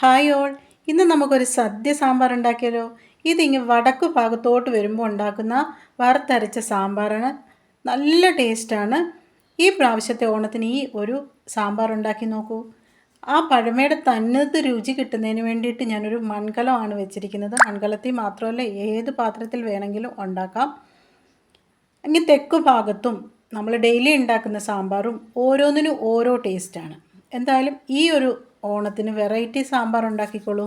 Hi all ഇന്ന് നമുക്കൊരു സദ്യ സാമ്പാർ ഉണ്ടാക്കിയാലോ? ഇതിങ്ങ് വടക്ക് ഭാഗത്തോട്ട് വരുമ്പോൾ ഉണ്ടാക്കുന്ന വറുത്തരച്ച സാമ്പാറാണ്. നല്ല ടേസ്റ്റാണ്. ഈ പ്രാവശ്യത്തെ ഓണത്തിന് ഈ ഒരു സാമ്പാർ ഉണ്ടാക്കി നോക്കൂ. ആ പഴമയുടെ തന്നത് രുചി കിട്ടുന്നതിന് വേണ്ടിയിട്ട് ഞാനൊരു മൺകലമാണ് വെച്ചിരിക്കുന്നത്. മൺകലത്തിൽ മാത്രമല്ല ഏത് പാത്രത്തിൽ വേണമെങ്കിലും ഉണ്ടാക്കാം. ഇനി തെക്ക് ഭാഗത്തും നമ്മൾ ഡെയിലി ഉണ്ടാക്കുന്ന സാമ്പാറും ഓരോന്നിനും ഓരോ ടേസ്റ്റാണ്. എന്തായാലും ഈ ഒരു ഓണത്തിന് വെറൈറ്റി സാമ്പാർ ഉണ്ടാക്കിക്കോളൂ.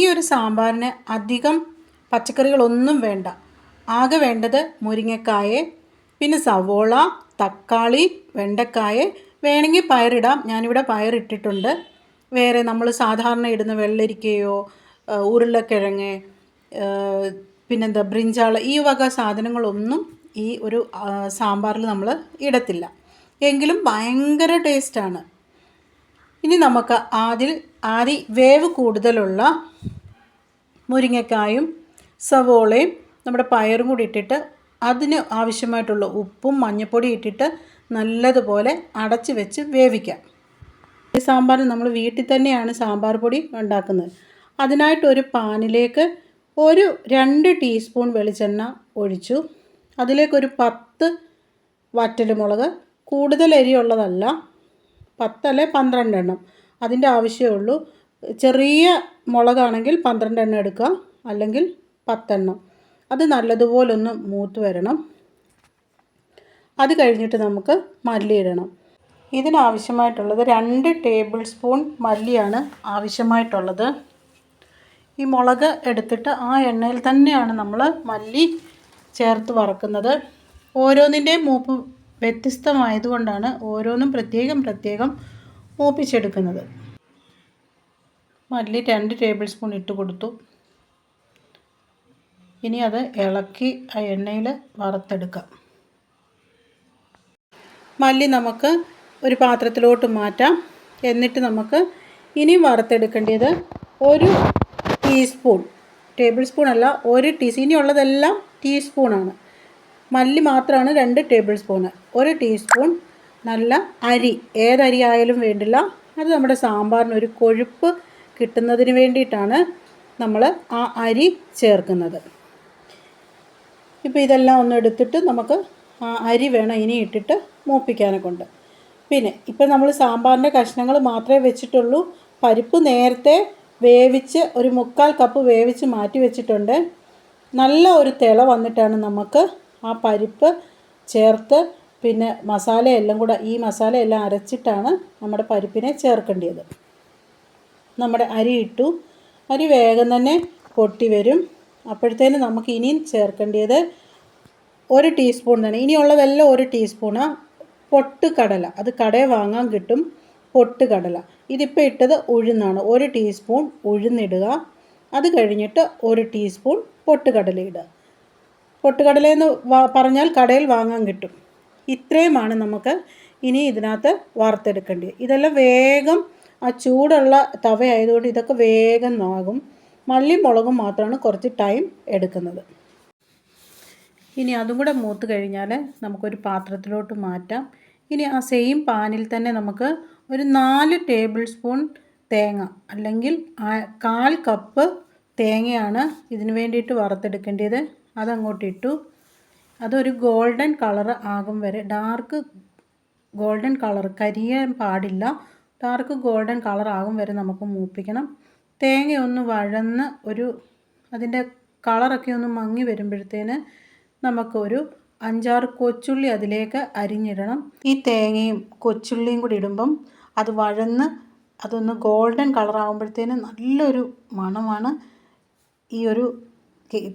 ഈ ഒരു സാമ്പാറിന് അധികം പച്ചക്കറികളൊന്നും വേണ്ട. ആകെ വേണ്ടത് മുരിങ്ങക്കായ പിന്നെ സവോള തക്കാളി വെണ്ടക്കായ വേണമെങ്കിൽ പയറിടാം. ഞാനിവിടെ പയറിട്ടിട്ടുണ്ട്. വേറെ നമ്മൾ സാധാരണ ഇടുന്ന വെള്ളരിക്കയോ ഉരുളക്കിഴങ്ങ് പിന്നെന്താ ബ്രിഞ്ചാൾ ഈ വക സാധനങ്ങളൊന്നും ഈ ഒരു സാമ്പാറിൽ നമ്മൾ ഇടത്തില്ല. എങ്കിലും ഭയങ്കര ടേസ്റ്റാണ്. ഇനി നമുക്ക് ആദ്യം ആരി വേവ് കൂടുതലുള്ള മുരിങ്ങക്കായും സവോളയും നമ്മുടെ പയറും കൂടി ഇട്ടിട്ട് അതിന് ആവശ്യമായിട്ടുള്ള ഉപ്പും മഞ്ഞൾപ്പൊടി ഇട്ടിട്ട് നല്ലതുപോലെ അടച്ച് വെച്ച് വേവിക്കാം ഈ സാമ്പാർ നമ്മൾ വീട്ടിൽ തന്നെയാണ് സാമ്പാർ പൊടി ഉണ്ടാക്കുന്നത്. അതിനായിട്ട് ഒരു പാനിലേക്ക് ഒരു രണ്ട് ടീസ്പൂൺ വെളിച്ചെണ്ണ ഒഴിച്ചു. അതിലേക്കൊരു പത്ത് വറ്റൽമുളക് കൂടുതൽ എരിയുള്ളതല്ല പത്തല്ലെ പന്ത്രണ്ടെണ്ണം. അതിന്റെ ആവശ്യമേ ഉള്ളൂ. ചെറിയ മുളകാണെങ്കിൽ പന്ത്രണ്ടെണ്ണം എടുക്കുക. അല്ലെങ്കിൽ പത്തെണ്ണം. അത് നല്ലതുപോലൊന്ന് മൂത്ത് വരണം. അത് കഴിഞ്ഞിട്ട് നമുക്ക് മല്ലി ഇടണം. ഇതിനാവശ്യമായിട്ടുള്ളത് രണ്ട് ടേബിൾ സ്പൂൺ മല്ലിയാണ് ആവശ്യമായിട്ടുള്ളത്. ഈ മുളക് എടുത്തിട്ട് ആ എണ്ണയിൽ തന്നെയാണ് നമ്മൾ മല്ലി ചേർത്ത് വറക്കുന്നത്. ഓരോന്നിന്റെയും മൂപ്പ് വ്യത്യസ്തമായതുകൊണ്ടാണ് ഓരോന്നും പ്രത്യേകം പ്രത്യേകം മൂപ്പിച്ചെടുക്കുന്നത്. മല്ലി രണ്ട് ടേബിൾ സ്പൂൺ ഇട്ട് കൊടുത്തു. ഇനി അത് ഇളക്കി ആ എണ്ണയിൽ വറുത്തെടുക്കാം. മല്ലി നമുക്ക് ഒരു പാത്രത്തിലോട്ട് മാറ്റാം. എന്നിട്ട് നമുക്ക് ഇനി വറുത്തെടുക്കേണ്ടത് ഒരു ടീസ്പൂൺ ടേബിൾ സ്പൂൺ അല്ല ഒരു ടീ ഇനിയുള്ളതെല്ലാം ടീസ്പൂണാണ് മല്ലി മാത്രമാണ് രണ്ട് ടേബിൾ സ്പൂണ് ഒരു ടീസ്പൂൺ നല്ല അരി. ഏതരി ആയാലും വേണ്ടില്ല. അത് നമ്മുടെ സാമ്പാറിന് ഒരു കൊഴുപ്പ് കിട്ടുന്നതിന് വേണ്ടിയിട്ടാണ് നമ്മൾ ആ അരി ചേർക്കുന്നത്. ഇപ്പോൾ ഇതെല്ലാം ഒന്ന് എടുത്തിട്ട് നമുക്ക് ആ അരി വേണം ഇനി ഇട്ടിട്ട് മൂപ്പിക്കാനെ കൊണ്ട്. പിന്നെ ഇപ്പം നമ്മൾ സാമ്പാറിന്റെ കഷ്ണങ്ങൾ മാത്രമേ വെച്ചിട്ടുള്ളൂ. പരിപ്പ് നേരത്തെ വേവിച്ച് ഒരു മുക്കാൽ കപ്പ് വേവിച്ച് മാറ്റി വെച്ചിട്ടുണ്ട്. നല്ല ഒരു തിള വന്നിട്ടാണ് നമുക്ക് ആ പരിപ്പ് ചേർത്ത് പിന്നെ മസാലയെല്ലാം കൂടെ ഈ മസാലയെല്ലാം അരച്ചിട്ടാണ് നമ്മുടെ പരിപ്പിനെ ചേർക്കേണ്ടത് നമ്മുടെ അരി ഇട്ടു. അരി വേഗം തന്നെ പൊട്ടി വരും. അപ്പോഴത്തേനും നമുക്ക് ഇനിയും ചേർക്കേണ്ടത് ഒരു ടീസ്പൂൺ തന്നെ. ഇനിയുള്ളതെല്ലാം ഒരു ടീസ്പൂണാണ് പൊട്ട് കടല. അത് കടയിൽ വാങ്ങാൻ കിട്ടും. പൊട്ട് കടല. ഇതിപ്പോൾ ഇട്ടത് ഉഴുന്നാണ്. ഒരു ടീസ്പൂൺ ഉഴുന്നിടുക. അത് കഴിഞ്ഞിട്ട് ഒരു ടീസ്പൂൺ പൊട്ടുകടല ഇടുക പൊട്ടുകടലയെന്ന് വാ പറഞ്ഞാൽ കടയിൽ വാങ്ങാൻ കിട്ടും. ഇത്രയുമാണ് നമുക്ക് ഇനി ഇതിനകത്ത് വാർത്തെടുക്കേണ്ടത് ഇതെല്ലാം വേഗം ആ ചൂടുള്ള തവ ആയതുകൊണ്ട് ഇതൊക്കെ വേഗം നാകും. മല്ലിയും മുളകും മാത്രമാണ് കുറച്ച് ടൈം എടുക്കുന്നത്. ഇനി അതും കൂടെ മൂത്ത് കഴിഞ്ഞാൽ നമുക്കൊരു പാത്രത്തിലോട്ട് മാറ്റാം. ഇനി ആ സെയിം പാനിൽ തന്നെ നമുക്ക് ഒരു നാല് ടേബിൾ സ്പൂൺ തേങ്ങ അല്ലെങ്കിൽ കാൽ കപ്പ് തേങ്ങയാണ് ഇതിന് വേണ്ടിയിട്ട് വറുത്തെടുക്കേണ്ടത് അതങ്ങോട്ട് ഇട്ടു അതൊരു ഗോൾഡൻ കളർ ആകും വരെ. ഡാർക്ക് ഗോൾഡൻ കളർ കരിയാൻ പാടില്ല. ഡാർക്ക് ഗോൾഡൻ കളർ ആകും വരെ നമുക്ക് മൂപ്പിക്കണം. തേങ്ങ ഒന്ന് വഴന്ന് ഒരു അതിന്റെ കളറൊക്കെ ഒന്ന് മങ്ങി വരുമ്പോഴത്തേന് നമുക്കൊരു അഞ്ചാറ് കൊച്ചുള്ളി അതിലേക്ക് അരിഞ്ഞിടണം. ഈ തേങ്ങയും കൊച്ചുള്ളിയും കൂടി ഇടുമ്പം അത് വഴന്ന് അതൊന്ന് ഗോൾഡൻ കളർ ആകുമ്പോഴത്തേന് നല്ലൊരു മണമാണ് ഈ ഒരു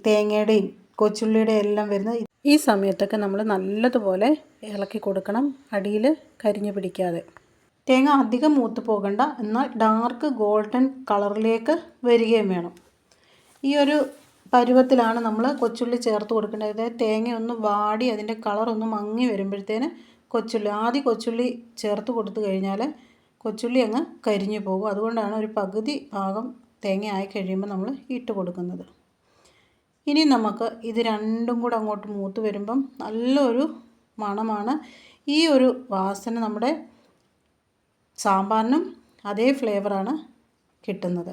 തേങ്ങയുടെയും കൊച്ചുള്ളിയുടെ എല്ലാം വരുന്ന ഈ സമയത്തൊക്കെ നമ്മൾ നല്ലതുപോലെ ഇളക്കി കൊടുക്കണം അടിയിൽ കരിഞ്ഞു പിടിക്കാതെ. തേങ്ങ അധികം മൂത്ത് പോകണ്ട എന്നാൽ ഡാർക്ക് ഗോൾഡൻ കളറിലേക്ക് വരികയും വേണം. ഈ ഒരു പരുവത്തിലാണ് നമ്മൾ കൊച്ചുള്ളി ചേർത്ത് കൊടുക്കേണ്ടത്. തേങ്ങ ഒന്ന് വാടി അതിന്റെ കളറൊന്ന് ഒന്ന് മങ്ങി വരുമ്പോഴത്തേന് കൊച്ചുള്ളി ആദ്യം കൊച്ചുള്ളി ചേർത്ത് കൊടുത്തു കഴിഞ്ഞാൽ കൊച്ചുള്ളി അങ്ങ് കരിഞ്ഞു പോകും. അതുകൊണ്ടാണ് ഒരു പകുതി ഭാഗം തേങ്ങ ആയി കഴിയുമ്പോൾ നമ്മൾ ഇട്ട് കൊടുക്കുന്നത്. ഇനി നമുക്ക് ഇത് രണ്ടും കൂടെ അങ്ങോട്ട് മൂത്ത് വരുമ്പം നല്ലൊരു മണമാണ്. ഈ ഒരു വാസന നമ്മുടെ സാമ്പാറിനും അതേ ഫ്ലേവറാണ് കിട്ടുന്നത്.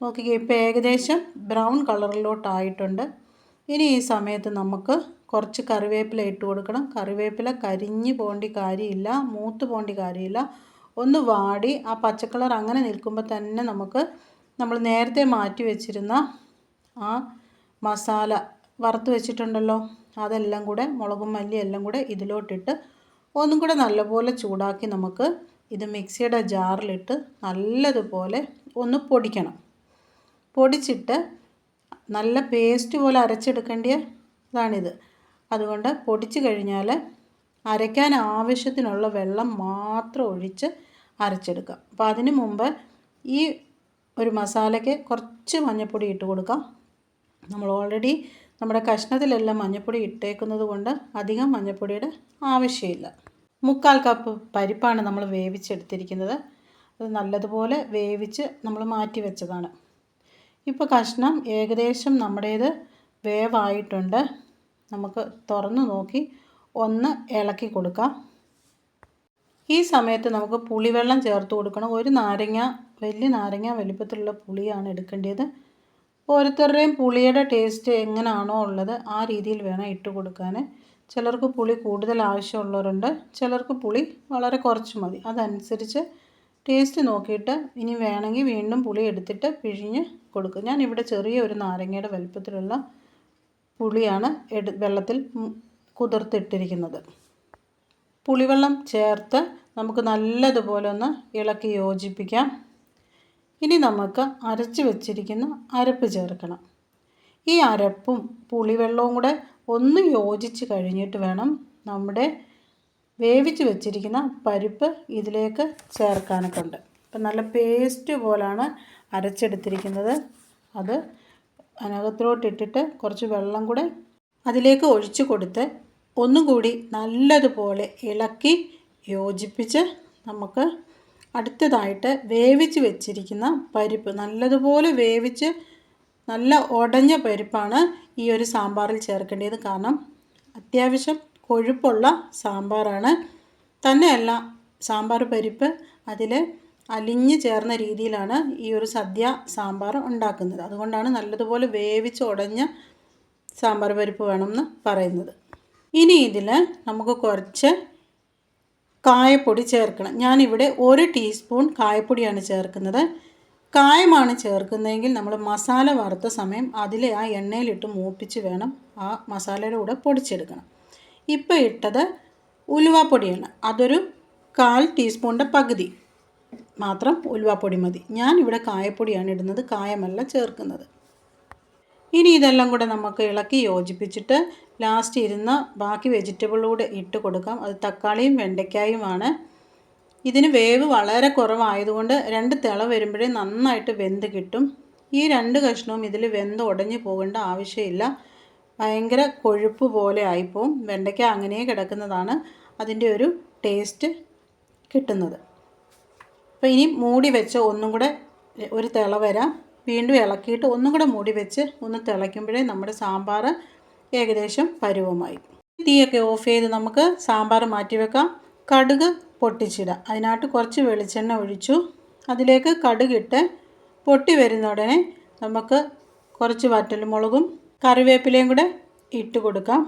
നോക്കിക്കേ ഇപ്പോൾ ഏകദേശം ബ്രൗൺ കളറിലോട്ടായിട്ടുണ്ട്. ഇനി ഈ സമയത്ത് നമുക്ക് കുറച്ച് കറിവേപ്പില ഇട്ട് കൊടുക്കണം. കറിവേപ്പില കരിഞ്ഞ് പോണ്ടി കാര്യമില്ല മൂത്ത് പോണ്ടി കാര്യമില്ല. ഒന്ന് വാടി ആ പച്ചക്കളർ അങ്ങനെ നിൽക്കുമ്പോൾ തന്നെ നമുക്ക് നമ്മൾ നേരത്തെ മാറ്റി വെച്ചിരുന്ന ആ മസാല വറുത്ത് വെച്ചിട്ടുണ്ടല്ലോ. അതെല്ലാം കൂടെ മുളകും മല്ലി എല്ലാം കൂടെ ഇതിലോട്ടിട്ട് ഒന്നും കൂടെ നല്ലപോലെ ചൂടാക്കി നമുക്ക് ഇത് മിക്സിയുടെ ജാറിലിട്ട് നല്ലതുപോലെ ഒന്ന് പൊടിക്കണം. പൊടിച്ചിട്ട് നല്ല പേസ്റ്റ് പോലെ അരച്ചെടുക്കേണ്ടിയ ഇതാണിത്. അതുകൊണ്ട് പൊടിച്ച് കഴിഞ്ഞാൽ അരയ്ക്കാൻ ആവശ്യത്തിനുള്ള വെള്ളം മാത്രം ഒഴിച്ച് അരച്ചെടുക്കാം. അപ്പോൾ അതിന് മുമ്പ് ഈ ഒരു മസാലയ്ക്ക് കുറച്ച് മഞ്ഞൾപ്പൊടി ഇട്ട് കൊടുക്കാം. നമ്മൾ ഓൾറെഡി നമ്മുടെ കഷ്ണത്തിലെല്ലാം മഞ്ഞൾപ്പൊടി ഇട്ടേക്കുന്നത് കൊണ്ട് അധികം മഞ്ഞൾപ്പൊടിയുടെ ആവശ്യമില്ല. മുക്കാൽ കപ്പ് പരിപ്പാണ് നമ്മൾ വേവിച്ചെടുത്തിരിക്കുന്നത്. അത് നല്ലതുപോലെ വേവിച്ച് നമ്മൾ മാറ്റി വെച്ചതാണ്. ഇപ്പോൾ കഷ്ണം ഏകദേശം നമ്മുടേത് വേവായിട്ടുണ്ട്. നമുക്ക് തുറന്ന് നോക്കി ഒന്ന് ഇളക്കി കൊടുക്കാം. ഈ സമയത്ത് നമുക്ക് പുളിവെള്ളം ചേർത്ത് കൊടുക്കണം. ഒരു നാരങ്ങ വലിയ നാരങ്ങ വലിപ്പത്തിലുള്ള പുളിയാണ് എടുക്കേണ്ടത്. ഓരോരുത്തരുടെയും പുളിയുടെ ടേസ്റ്റ് എങ്ങനെയാണോ ഉള്ളത് ആ രീതിയിൽ വേണം ഇട്ട് കൊടുക്കാൻ. ചിലർക്ക് പുളി കൂടുതൽ ആവശ്യമുള്ളവരുണ്ട് ചിലർക്ക് പുളി വളരെ കുറച്ച് മതി. അതനുസരിച്ച് ടേസ്റ്റ് നോക്കിയിട്ട് ഇനി വേണമെങ്കിൽ വീണ്ടും പുളി എടുത്തിട്ട് പിഴിഞ്ഞ് കൊടുക്കും ഞാൻ ഇവിടെ ചെറിയ ഒരു നാരങ്ങയുടെ വലുപ്പത്തിലുള്ള പുളിയാണ് എടു വെള്ളത്തിൽ കുതിർത്തിട്ടിരിക്കുന്നത്. പുളിവെള്ളം ചേർത്ത് നമുക്ക് നല്ലതുപോലെ ഒന്ന് ഇളക്കി യോജിപ്പിക്കാം. ഇനി നമുക്ക് അരച്ച് വെച്ചിരിക്കുന്ന അരപ്പ് ചേർക്കണം. ഈ അരപ്പും പുളിവെള്ളവും കൂടെ ഒന്ന് യോജിച്ച് കഴിഞ്ഞിട്ട് വേണം നമ്മുടെ വേവിച്ച് വെച്ചിരിക്കുന്ന പരിപ്പ് ഇതിലേക്ക് ചേർക്കാനൊക്കെ ഉണ്ട് അപ്പം നല്ല പേസ്റ്റ് പോലാണ് അരച്ചെടുത്തിരിക്കുന്നത്. അത് അതിനകത്തോട്ടിട്ടിട്ട് കുറച്ച് വെള്ളം കൂടെ അതിലേക്ക് ഒഴിച്ച് കൊടുത്ത് ഒന്നുകൂടി നല്ലതുപോലെ ഇളക്കി യോജിപ്പിച്ച് നമുക്ക് അടുത്തതായിട്ട് വേവിച്ച് വെച്ചിരിക്കുന്ന പരിപ്പ്. നല്ലതുപോലെ വേവിച്ച് നല്ല ഉടഞ്ഞ പരിപ്പാണ് ഈ ഒരു സാമ്പാറിൽ ചേർക്കേണ്ടത്. കാരണം അത്യാവശ്യം കൊഴുപ്പുള്ള സാമ്പാറാണ്. തന്നെയല്ല സാമ്പാർ പരിപ്പ് അതിൽ അലിഞ്ഞ് ചേർന്ന രീതിയിലാണ് ഈ ഒരു സദ്യ സാമ്പാർ ഉണ്ടാക്കുന്നത്. അതുകൊണ്ടാണ് നല്ലതുപോലെ വേവിച്ച് ഉടഞ്ഞ സാമ്പാർ പരിപ്പ് വേണമെന്ന് പറയുന്നത്. ഇനി ഇതിൽ നമുക്ക് കുറച്ച് കായപ്പൊടി ചേർക്കണം. ഞാനിവിടെ ഒരു ടീസ്പൂൺ കായപ്പൊടിയാണ് ചേർക്കുന്നത്. കായമാണ് ചേർക്കുന്നതെങ്കിൽ നമ്മൾ മസാല വറുത്ത സമയം അതിൽ ആ എണ്ണയിലിട്ട് മൂപ്പിച്ച് വേണം ആ മസാലയുടെ കൂടെ പൊടിച്ചെടുക്കണം. ഇപ്പോൾ ഇട്ടത് ഉലുവാപ്പൊടിയാണ്. അതൊരു കാൽ ടീസ്പൂണിന്റെ പകുതി മാത്രം ഉലുവാപ്പൊടി മതി. ഞാനിവിടെ കായപ്പൊടിയാണ് ഇടുന്നത്. കായമല്ല ചേർക്കുന്നത്. ഇനി ഇതെല്ലാം കൂടെ നമുക്ക് ഇളക്കി യോജിപ്പിച്ചിട്ട് ലാസ്റ്റ് ഇരുന്ന ബാക്കി വെജിറ്റബിളൂടെ ഇട്ട് കൊടുക്കാം. അത് തക്കാളിയും വെണ്ടയ്ക്കായുമാണ് ഇതിന് വേവ് വളരെ കുറവായതുകൊണ്ട് രണ്ട് തിള വരുമ്പോഴേ നന്നായിട്ട് വെന്ത് കിട്ടും. ഈ രണ്ട് കഷ്ണവും ഇതിൽ വെന്ത് ഉടഞ്ഞു പോകേണ്ട ആവശ്യമില്ല. ഭയങ്കര കൊഴുപ്പ് പോലെ ആയിപ്പോവും. വെണ്ടയ്ക്ക അങ്ങനെ കിടക്കുന്നതാണ് അതിന്റെ ഒരു ടേസ്റ്റ് കിട്ടുന്നത്. അപ്പോൾ ഇനി മൂടി വെച്ച് ഒന്നും കൂടെ ഒരു തിള വരാം. വീണ്ടും ഇളക്കിയിട്ട് ഒന്നും കൂടെ മൂടി വെച്ച് ഒന്ന് തിളയ്ക്കുമ്പോഴേ നമ്മുടെ സാമ്പാർ ഏകദേശം പരുവമായി. തീയൊക്കെ ഓഫ് ചെയ്ത് നമുക്ക് സാമ്പാർ മാറ്റി വെക്കാം. കടുക് പൊട്ടിച്ചിടാം. അതിനായിട്ട് കുറച്ച് വെളിച്ചെണ്ണ ഒഴിച്ചു. അതിലേക്ക് കടുകിട്ട് പൊട്ടി വരുന്ന ഉടനെ നമുക്ക് കുറച്ച് വറ്റൽമുളകും കറിവേപ്പിലയും കൂടെ ഇട്ട് കൊടുക്കാം.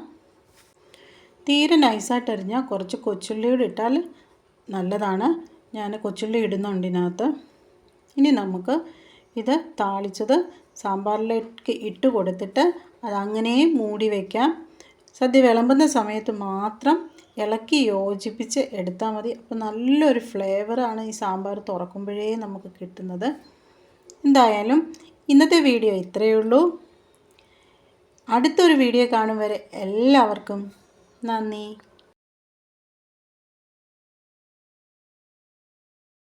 തീരെ നൈസായിട്ട് അരിഞ്ഞാൽ കുറച്ച് കൊച്ചുള്ളിയോട് ഇട്ടാൽ നല്ലതാണ്. ഞാൻ കൊച്ചുള്ളി ഇടുന്നുണ്ട് ഇതിനകത്ത്. ഇനി നമുക്ക് ഇത് താളിച്ചത് സാമ്പാറിലേക്ക് ഇട്ട് കൊടുത്തിട്ട് അത് അങ്ങനെ മൂടി വയ്ക്കാം സദ്യ വിളമ്പുന്ന സമയത്ത് മാത്രം ഇളക്കി യോജിപ്പിച്ച് എടുത്താൽ മതി. അപ്പോൾ നല്ലൊരു ഫ്ലേവറാണ് ഈ സാമ്പാർ തുറക്കുമ്പോഴേ നമുക്ക് കിട്ടുന്നത്. എന്തായാലും ഇന്നത്തെ വീഡിയോ ഇത്രയേ ഉള്ളൂ. അടുത്തൊരു വീഡിയോ കാണും വരെ എല്ലാവർക്കും നന്ദി.